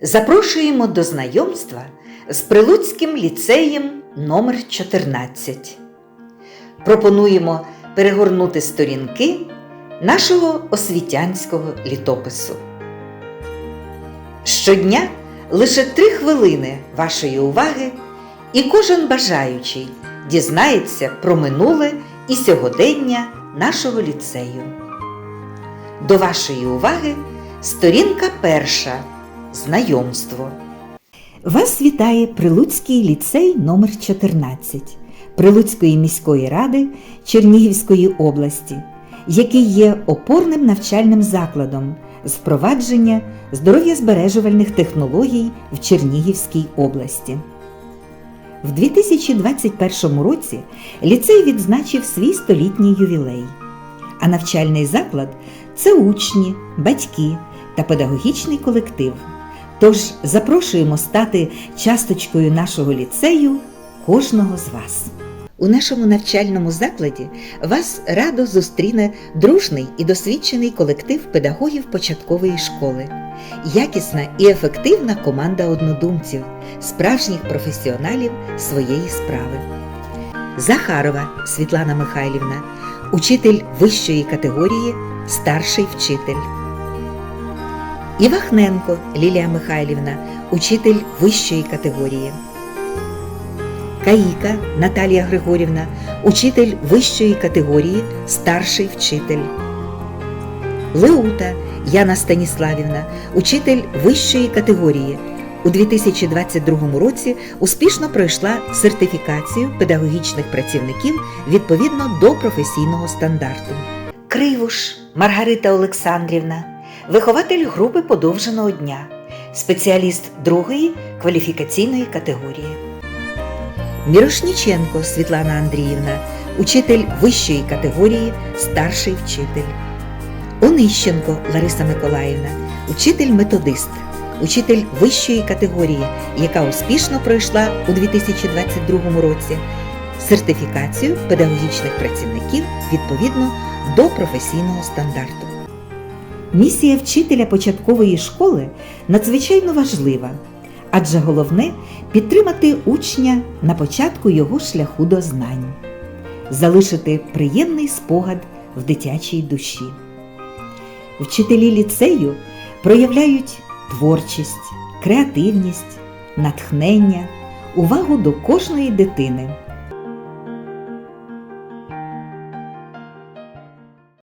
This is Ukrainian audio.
Запрошуємо до знайомства з Прилуцьким ліцеєм номер 14 Пропонуємо перегорнути сторінки нашого освітянського літопису. Щодня лише три хвилини вашої уваги, і кожен бажаючий дізнається про минуле і сьогодення нашого ліцею. До вашої уваги сторінка перша. Знайомство. Вас вітає Прилуцький ліцей номер 14 Прилуцької міської ради Чернігівської області, який є опорним навчальним закладом впровадження здоров'язбережувальних технологій в Чернігівській області. В 2021 році ліцей відзначив свій столітній ювілей, а навчальний заклад це учні, батьки та педагогічний колектив. Тож запрошуємо стати часточкою нашого ліцею кожного з вас. У нашому навчальному закладі вас радо зустріне дружний і досвідчений колектив педагогів початкової школи, якісна і ефективна команда однодумців, справжніх професіоналів своєї справи. Захарова Світлана Михайлівна, учитель вищої категорії, старший вчитель. Івахненко Лілія Михайлівна, учитель вищої категорії. Каїка Наталія Григорівна, учитель вищої категорії, старший вчитель. Леута Яна Станіславівна, учитель вищої категорії. У 2022 році успішно пройшла сертифікацію педагогічних працівників відповідно до професійного стандарту. Кривуш Маргарита Олександрівна, вихователь групи подовженого дня, спеціаліст другої кваліфікаційної категорії. Мірошніченко Світлана Андріївна, учитель вищої категорії, старший вчитель. Онищенко Лариса Миколаївна, учитель-методист, учитель вищої категорії, яка успішно пройшла у 2022 році сертифікацію педагогічних працівників відповідно до професійного стандарту. Місія вчителя початкової школи надзвичайно важлива, адже головне підтримати учня на початку його шляху до знань, залишити приємний спогад в дитячій душі. Вчителі ліцею проявляють творчість, креативність, натхнення, увагу до кожної дитини.